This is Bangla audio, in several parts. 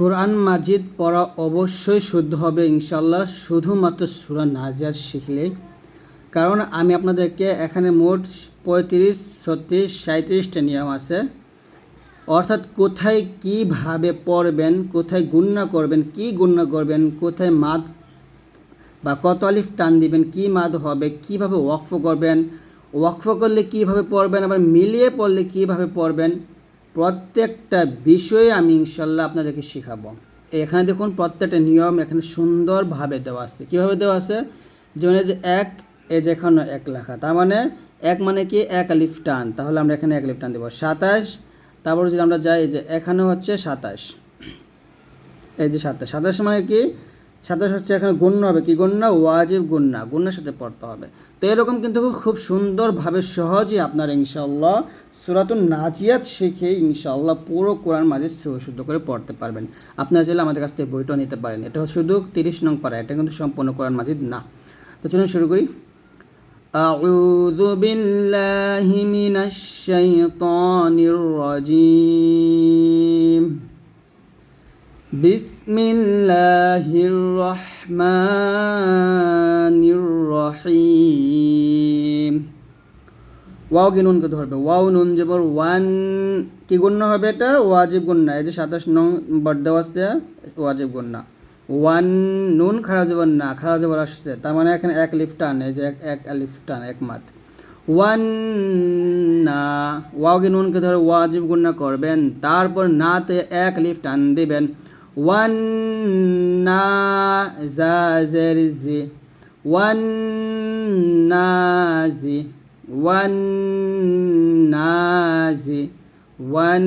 কোরআন মাজিদ পড়া অবশ্যই শুদ্ধ হবে ইনশাল্লাহ শুধুমাত্র সুরা নাজিয়াত শিখলেই কারণ আমি আপনাদেরকে এখানে মোট পঁয়ত্রিশ, ছত্রিশ সাঁত্রিশটা নিয়ম আছে। অর্থাৎ কোথায় কীভাবে পড়বেন, কোথায় গুণনা করবেন, কি গুণনা করবেন, কোথায় মাদ বা কত আলিফ টান দিবেন, কি মাদ হবে, কীভাবে ওয়াকফ করবেন, ওয়াকফ করলে কীভাবে পড়বেন, আবার মিলিয়ে পড়লে কীভাবে পড়বেন প্রত্যেকটা বিষয়ে আমি ইনশাল্লাহ আপনাদেরকে শেখাবো। এখানে দেখুন প্রত্যেকটা নিয়ম এখানে সুন্দরভাবে দেওয়া আছে। কীভাবে দেওয়া আছে? যেমন যে এক, এ যেখানে এক লেখা। তার মানে এক মানে কি? এক আলিফ টান। তাহলে আমরা এখানে এক আলিফ টান দেবো। সাতাশ, তারপর যদি আমরা যাই যে এখানে হচ্ছে সাতাশ। এই যে সাতাশ। সাতাশ মানে কি? সাতাশ হচ্ছে এখানে গণ্য হবে কি গণ্য ওয়াজিব গুন্না গুন্নার সাথে পড়তে হবে তো এরকম কিন্তু খুব সুন্দরভাবে সহজেই আপনারা ইনশাল্লাহ সুরাতুন নাজিয়াত শিখে ইনশাল্লাহ পুরো কোরআন মাঝে শুদ্ধ করে পড়তে পারবেন আপনারা চাইলে আমাদের কাছ থেকে বইটাও নিতে পারেন এটা শুধু তিরিশ নং পারা এটা কিন্তু সম্পূর্ণ কোরআন মাজিদ না তো চলুন শুরু করি أعوذ بالله من الشيطان الرجيم বিসমিল্লাহির রহমানির রহিম ওয়াও কি নুনকে ধরবে। ওয়াও নুন যে যেমন ওয়ান, কি গণ্য হবে এটা? ওয়াজিব গণ্যা এই যে সাতাশ নং বর্দাও আসছে ওয়াজিব গণ্যা ওয়ান নুন খারা না খারাজবর আসছে, তার মানে এখানে এক লিফ টান, এই যে এক লিফ টান, এক মাত। ওয়ান না ওয়াওকে নুনকে ধরে ওয়াজিব গুণা করবেন, তারপর নাতে এক লিফ টান দিবেন। নাজি ওয়ান নাজি ওয়ান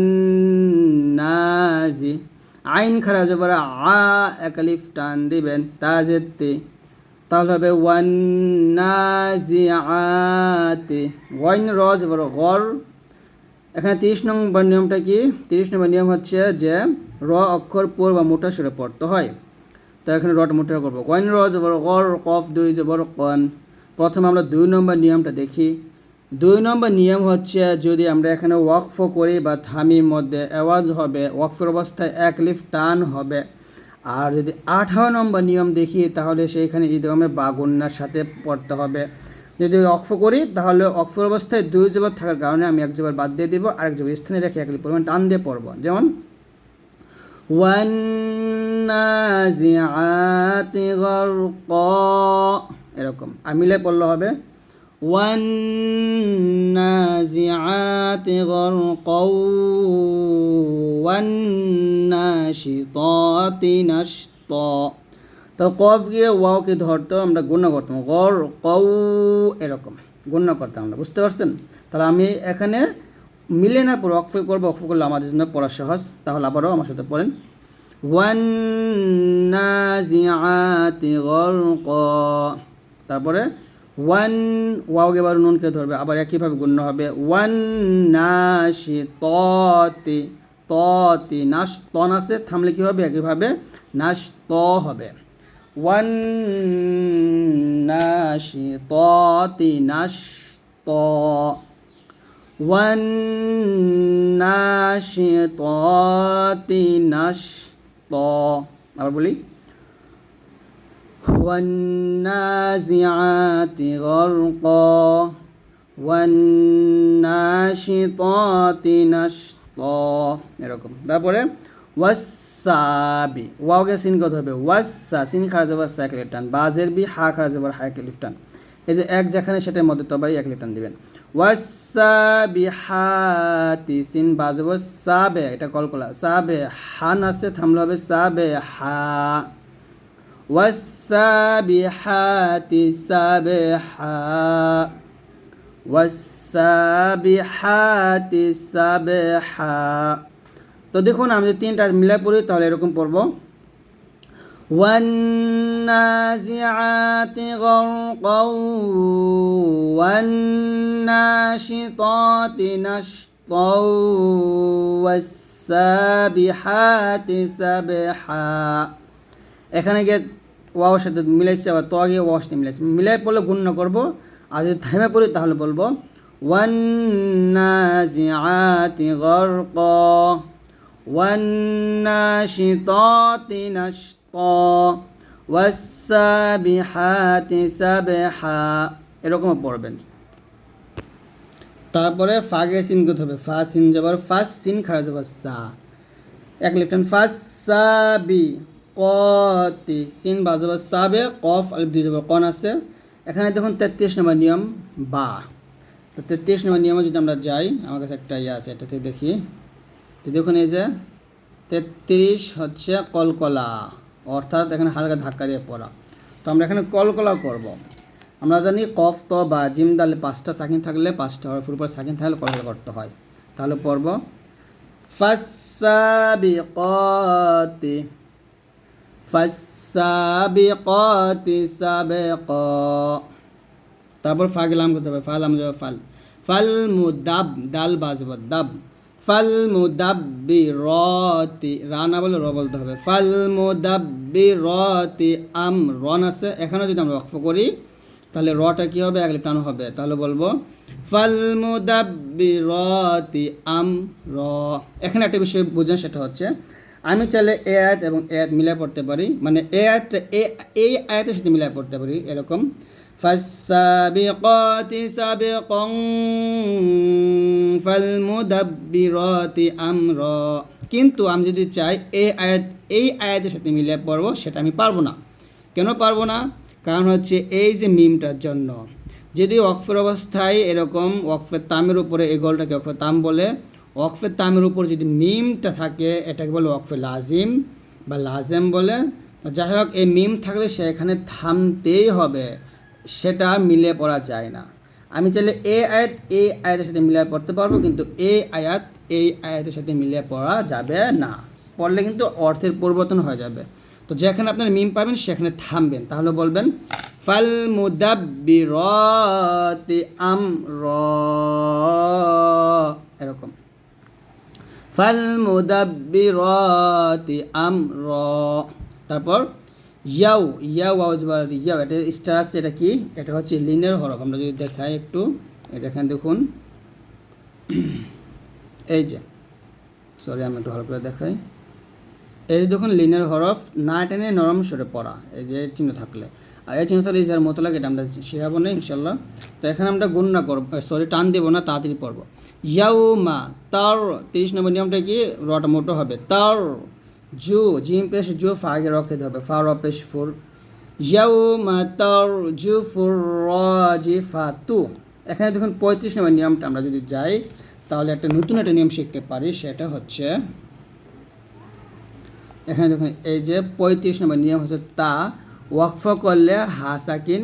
নাজি আইন খারা জবর আ একালিফ টান দিবেন তাজেতে তাহলে হবে ওয়ান নাজি আতে। ওয়াইন র জবর গর এখানে তিরিশ নম্বর নিয়মটা কি? তিরিশ নম্বর নিয়ম হচ্ছে যে র অক্ষর পর বা মোটা সুরে পড়তে হয়। তো এখানে রট মোটা করব। ওয়াইন র জবর কফ দুই জবর কন। প্রথমে আমরা দুই নম্বর নিয়মটা দেখি। দুই নম্বর নিয়ম হচ্ছে যদি আমরা এখানে ওয়াকফ করি বা থামির মধ্যে আওয়াজ হবে, ওয়াকফের অবস্থায় এক লিফ টান হবে। আর যদি আঠারো নম্বর নিয়ম দেখি, তাহলে সেইখানে ঈদগমে বা গুন্নার সাথে পড়তে হবে। যদি অক্ফ করি, তাহলে অক্ফর অবস্থায় দুই জবর থাকার কারণে আমি এক জবর বাদ দিয়ে দিব, আরেক জবর স্থানে রেখে এক পরিমাণ টান দিয়ে পড়ব। যেমন ওয়ান্নাজিআত গরকা এরকম আর মিলে পড়লে হবে والنازعات غرقا والناشطات نشطا তো কফ গিয়ে ওয়াওকে ধরতো আমরা গুণ করতাম গর কৌ এরকম গুণ করতাম আমরা বুঝতে পারছেন তাহলে আমি এখানে মিলে না পড়ে অক্ফ করব অক্ফ করলে আমাদের জন্য পড়া সহজ। তাহলে আবারও আমার সাথে পড়েন। তারপরে ওয়ান, ওয়াও এবার নুনকে ধরবে, আবার একইভাবে গুণ্য হবে। ওয়ান নাশি ততে ততে নাশ তন আছে, থামলে কী হবে? একইভাবে নাশ ত হবে। ওয়ান নাশি ততে নাশ ত ওয়ান্নাশিতাতি নাশতা। আবার বলি। ওয়ান্নাজিআতি গরকা। ওয়ান্নাশিতাতি নাশতা। এরকম। তারপরে ওয়াসাবি ওয়াওকে সিন কত হবে। ওয়াসা সিন খারাজ ওয়াসা একলিফ টান। বাজের বি, হা খারাজ ওয়ার হা একলিফ লিফটান এই যে এক যেখানে সেটাই মধ্যে তবাই এক লিটান দিবেন। ওয়াসাবিহাতি সিন বাজব, সাবে, এটা কলকলা, সাবে হান আছে থামলে হবে সাবে হা। ওয়াসা ওয়াসাবিহাতি সাবে হা। ওয়াসা ওয়াসাবিহাতি সাবে হা। তো দেখুন, আমি যদি তিনটা মিলাই পড়ি, তাহলে এরকম পড়ব। والنازعات غرقا والناشطات نشطا والسابحات سبحا এখানে গিয়ে ওয়াওর সাথে মিলাইছে আবার তো আগে ওয়ার সাথে মিলাইছে মিলাই পড়লে গুণ্য করবো আর যদি থাইমে পড়ি তাহলে বলবো ওয়ান্নাজিআতি গরকা والناشطات نشطا ওয়াসাবিহাতি এরকম পড়বেন। তারপরে ফাগে সিন করতে হবে। ফা সিন যাবার ফার্স্ট সিন খারাজ যাবার সা। এক লিফটেন ফার্স্ট সা বি কতি। সিন বাজাবার সাবে, কফ আলিপ দিয়ে যাবার কন আছে। এখানে দেখুন তেত্রিশ নম্বর নিয়ম, বা। তো তেত্রিশ নম্বর নিয়মে যদি আমরা যাই, আমার কাছে একটা ইয়ে আছে, এটাতে দেখি। তো দেখুন এই যে, তেত্রিশ হচ্ছে কলকলা। অর্থাৎ এখানে হালকা ধাক্কা দিয়ে পড়া। তো আমরা এখানে কলকলা করব। আমরা জানি কফ, ত বা জিম দালে পাঁচটা সাকিন থাকলে পাঁচটা হরফের উপর সাকিন থাকলে কলকলা করতে হয়। তাহলে পড়ব। ফাসাবিকাতি ফাসাবিকাতি সাবেক। তারপর ফা গেলাম করতে হবে ফাল আম যাবে ফাল। ফাল মুদাব দাল বাজব, দাব। ফাল মুদাব্বি রতি রা না বলে র বলতে হবে। ফাল মুদাব্বি রতি আম রন আছে। এখানে যদি আমরা ওয়াকফ করি, তাহলে রটা কী হবে? এক টান হবে। তাহলে বলব ফাল মুদাব্বি রতি আম র এখানে একটা বিষয় বোঝেন, সেটা হচ্ছে, আমি চাইলে এ আয়াত এবং এ আয়াত মিলাই পড়তে পারি। মানে এ আয়াতটা, এ, এই আয়াতের সাথে মিলাই পড়তে পারি, এরকম ফাসাবিকতি সাবিকং ফালমুদাব্বিরাতি আমরা। কিন্তু আমি যদি চাই এই আয়াত, এই আয়াতের সাথে মিলে পড়ব, সেটা আমি পারব না। কেন পারব না? কারণ হচ্ছে এই যে মিমটার জন্য। যদি ওয়াকফের অবস্থায় এরকম ওয়াকফের তামের উপরে এই গলটাকে ওয়াকফের তাম বলে, ওয়াকফের তামের উপর যদি মিমটা থাকে, এটাকে বলে ওয়াকফে লাজিম বা লাজেম বলে যাই হোক, এই মিম থাকলে সেখানে থামতেই হবে। সেটা মিলে পড়া যায় না। আমি চাইলে এ আয়াত, এ আয়াতের সাথে মিলিয়ে পড়তে পারব, কিন্তু এই আয়াত এই আয়াতের সাথে মিলিয়ে পড়া যাবে না। পড়লে কিন্তু অর্থের পরিবর্তন হয়ে যাবে। তো যেখানে আপনার মিম পাবেন, সেখানে থামবেন। তাহলে বলবেন, ফাল মুদাব্বিরাতি আমর। এরকম। ফাল মুদাব্বিরাতি আমর। তারপর ইয়াও ইয়াও আওয়াজবার ইয়াও, এটা স্টার আছে, এটা কি? এটা হচ্ছে লিনের হরফ। আমরা যদি দেখাই একটু, এই দেখেন দেখুন। এই যে সরি আমি একটু হরফ করে দেখাই। এই দেখুন লিনের হরফ, না টেনে নরম সরে পড়া, এই যে চিহ্ন থাকলে। আর এই চিহ্ন থাকলে যার মতো লাগে, এটা আমরা শেখাবো না ইনশাল্লাহ তো এখানে আমরা গুণ করব সরি টান দেবো না, তাড়াতাড়ি পড়ব। ইয়াও মা তার, তিরিশ নম্বর নিয়মটা কি? রটা মোটো হবে। তার জু, জিম পেশ, জু ফা আগে রকে হবে, ফা, র পেশ, ফুর। ইয়াউমা তারজু ফুর জি ফা তু এখানে দেখুন পঁয়ত্রিশ নম্বর নিয়মটা আমরা যদি যাই, তাহলে একটা নতুন একটা নিয়ম শিখতে পারি, সেটা হচ্ছে, এখানে দেখুন এই যে পঁয়ত্রিশ নম্বর নিয়ম হচ্ছে তা, ওয়াকফ করলে হাসাকিন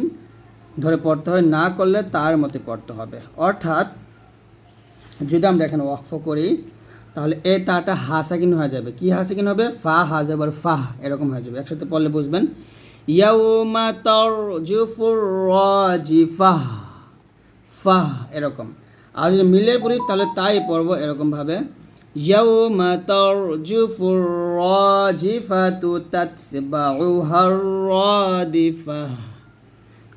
ধরে পড়তে হয়, না করলে তার মতে পড়তে হবে। অর্থাৎ যদি আমরা এখানে ওয়াকফ করি তাহলে এ তাটা হাসাকিন হয়ে যাবে। কি হাসাকিন হবে? ফা হাজাবার ফাহ এরকম হয়ে যাবে। একসাথে পড়লে বুঝবেন। ইয়াউমা তরজুফুর রাজিফাহ ফাহ এরকম। আর যদি মিলে পড়ি তাহলে তাই পড়ব এরকমভাবে ইয়াউমা তরজুফুর রাজিফাতু তাতবাউহার রাদিফাহ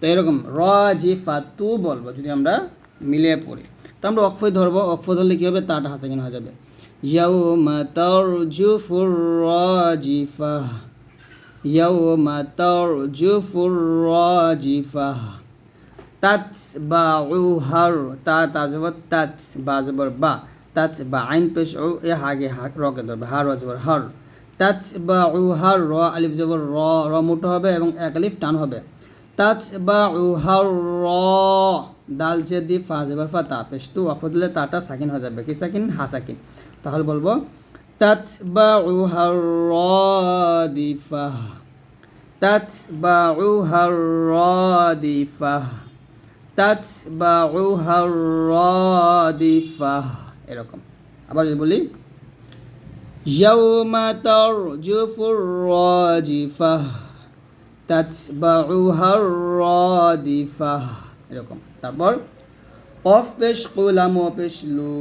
তো এরকম, রাজিফাতু বলব যদি আমরা মিলিয়ে পড়ি। তো আমরা অক্ষয় ধরবো। অক্ষয় ধরলে কী হবে? তাটা হাসাকিন হয়ে যাবে। তরজুফুর রাজিফাহ তাতবাউহার তা তাজবর তাত বা জবর বা। তাত বা আইন পেশ ও এ হাগে হাক রকে ধরবে। হার অজবর হর তাত বা উহার র আলিফ জবর র র মোটো হবে এবং এক আলিফ টান হবে। উহার র দাল যে দি ফা জবর ফা তা পেশ তু অক্ষ দিলে তাটা সাকিন হয়ে যাবে। কি সাকিন? হা সাকিন। তাহলে বলবো তাত বা উহার র দিফা تتبعها الرادفة تتبعها الرادفة এরকম আবার যদি বলি يوم ترجف الراجفة تتبعها الرادفة এরকম তারপর কফ পেশ কুলাম পেশ লু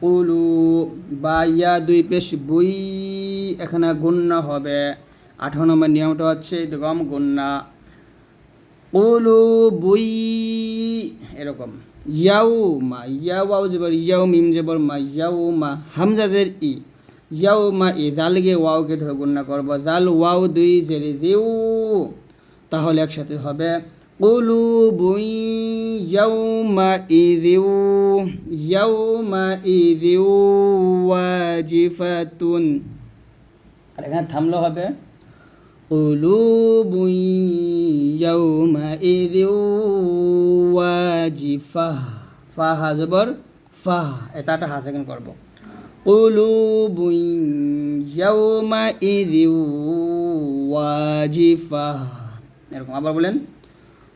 কুলু বা ইয়া দুই পেশ বুই এখানে গুণ্য হবে আঠারো নম্বর নিয়মটা হচ্ছে গম গুন্না কুলু বুই এরকম ইয়াউ মা ইয়াউ আউ জবর ইয়াউ মিম জবর মা ইয়াউ মা হামজাজের ই ইয়াউমা ই জালগে ওয়াওকে ধরে গুণনা করব জাল ওয়াও দুই জেরি জিউ তাহলে একসাথে হবে قلوب يومئذ يومئذ واجفة আর এখানে থামলো হবে قلوب يومئذ واجفة ফা হাজবর ফা এটাটা হা সেকেন্ড করবো قلوب يومئذ واجفة এরকম আবার বলেন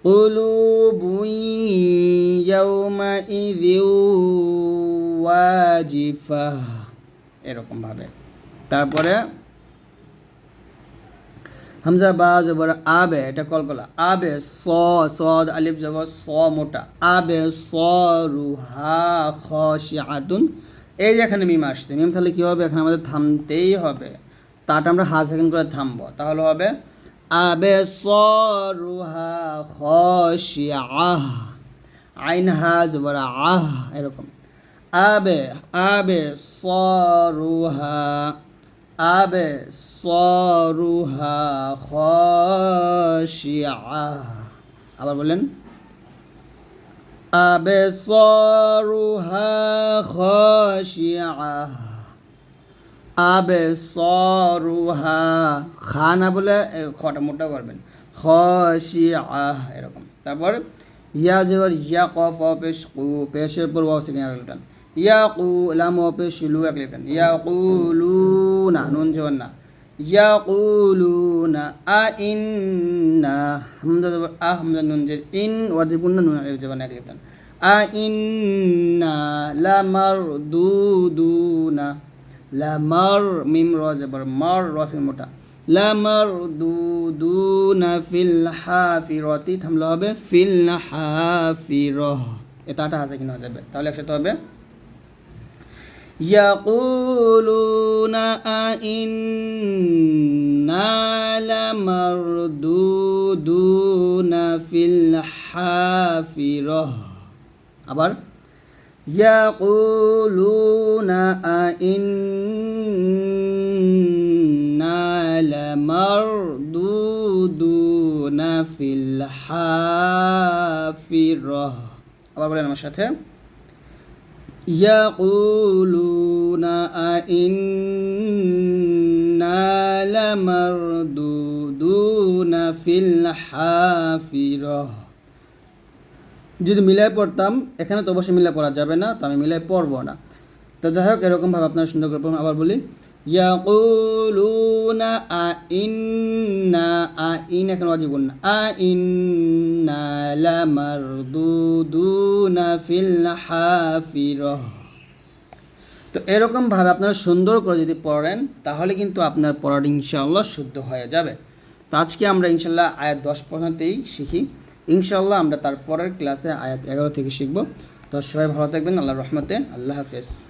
قلوب يومئذ واجفة এরকম ভাবে তারপরে হামজা বা জবর আবে এটা কলকলা আবে স সদ আলিফ জবর স মোটা আবে স রুহা খ আতুন এই যে এখানে মিম আসছে মিম তাহলে কী হবে এখানে আমাদের থামতেই হবে তাটা আমরা হাত সেকেন্ড করে থামবো তাহলে হবে আবে স রুহা খ আহ আইন হা জবর আহ এরকম আবে আবে স রুহা আবে সরুহা খশিআহ আবার বলেন আবে সরুহা খশিআহ আবে সরুহা খা না বলে খটা মোটা করবেন। খশিআহ, এরকম। তারপর, ইয়া জেবর ইয়া কফ পেশ কু পেশের পর ওয়াও সেকেন্ড লিটান ইয়া কু লাম পেশ লু এক লিটান ইয়া কুলুনা নুন জবর না। ইয়া কুলুনা আ ইন্না, হামজা জবর আ, হামজা নুন জের ইন ওয়াজিবুন নুন জবর এক লিটান আ ইন্না লামারদুদুনা। লামার মিম র জবর মার র সিন মোটা লামারদুদুনা ফিল হাফিরতি থামলে হবে ফিল হাফিরহ এটাটা আছে কিনা হয়ে যাবে তাহলে একসাথে হবে يقولون أئنا لمردودون في الحافرة আবার يقولون أئنا لمردودون في الحافرة الله بلنا مشاهدة يقولون أئنا لمردودون في الحافرة যদি মিলাই পড়তাম, এখানে তো অবশ্যই মিলাই পড়া যাবে না, তো আমি মিলাই পড়ব না। তো যাই হোক এরকমভাবে আপনারা সুন্দর করে আবার বলি, ইয়াকুলুনা আ ইন্না আ ইন এখানে অজীবন না। হাফিরহ। তো এরকমভাবে আপনারা সুন্দর করে যদি পড়েন, তাহলে কিন্তু আপনার পড়াটা ইনশাআল্লাহ শুদ্ধ হয়ে যাবে। তো আজকে আমরা ইনশাল্লাহ আয়াত দশ পর্যন্তই শিখি। ইনশাআল্লাহ আমরা তার পরের ক্লাসে আয়াত এগারো থেকে শিখব। তো সবাই ভালো থাকবেন আল্লাহ রহমতে। আল্লাহ হাফেজ।